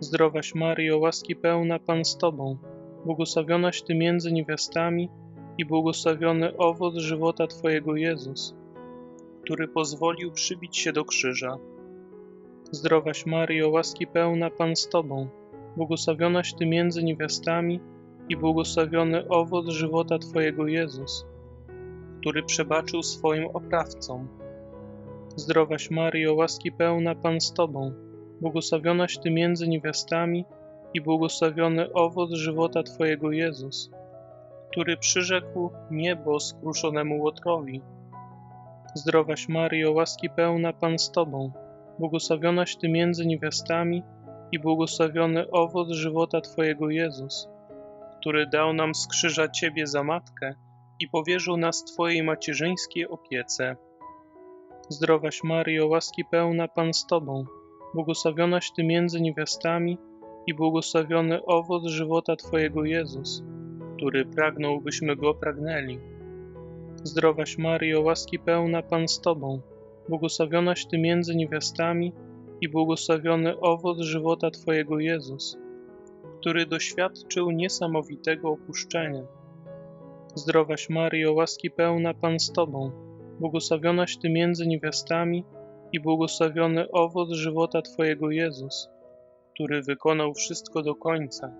Zdrowaś Maryjo, łaski pełna Pan z Tobą, błogosławionaś Ty między niewiastami i błogosławiony owoc żywota Twojego Jezus, który pozwolił przybić się do krzyża. Zdrowaś Maryjo, łaski pełna Pan z Tobą, błogosławionaś Ty między niewiastami i błogosławiony owoc żywota Twojego Jezus, który przebaczył swoim oprawcom. Zdrowaś Maryjo, łaski pełna Pan z Tobą, błogosławionaś Ty między niewiastami i błogosławiony owoc żywota Twojego Jezus, który przyrzekł niebo skruszonemu łotrowi. Zdrowaś Maryjo, łaski pełna Pan z Tobą, błogosławionaś Ty między niewiastami i błogosławiony owoc żywota Twojego Jezus, który dał nam z krzyża Ciebie za matkę i powierzył nas Twojej macierzyńskiej opiece. Zdrowaś Maryjo, łaski pełna Pan z Tobą, błogosławionaś Ty między niewiastami i błogosławiony owoc żywota Twojego Jezus, który pragnął, byśmy Go pragnęli. Zdrowaś Maryjo, łaski pełna Pan z Tobą, błogosławionaś Ty między niewiastami i błogosławiony owoc żywota Twojego Jezus, który doświadczył niesamowitego opuszczenia. Zdrowaś Maryjo, łaski pełna Pan z Tobą, błogosławionaś Ty między niewiastami i błogosławiony owoc żywota Twojego Jezus, który wykonał wszystko do końca.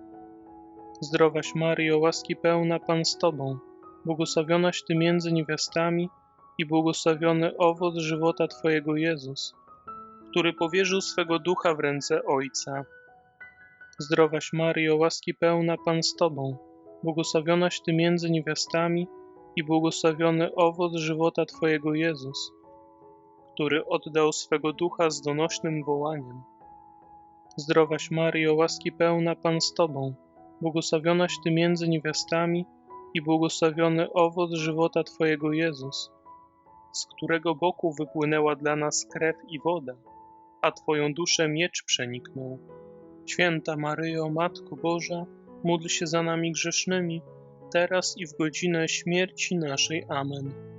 Zdrowaś Maryjo, łaski pełna Pan z Tobą, błogosławionaś Ty między niewiastami i błogosławiony owoc żywota Twojego Jezus, który powierzył swego ducha w ręce Ojca. Zdrowaś Maryjo, łaski pełna Pan z Tobą, błogosławionaś Ty między niewiastami i błogosławiony owoc żywota Twojego Jezus, który oddał swego ducha z donośnym wołaniem. Zdrowaś Maryjo, łaski pełna Pan z Tobą, błogosławionaś Ty między niewiastami i błogosławiony owoc żywota Twojego Jezus, z którego boku wypłynęła dla nas krew i woda, a Twoją duszę miecz przeniknął. Święta Maryjo, Matko Boża, módl się za nami grzesznymi, teraz i w godzinę śmierci naszej. Amen.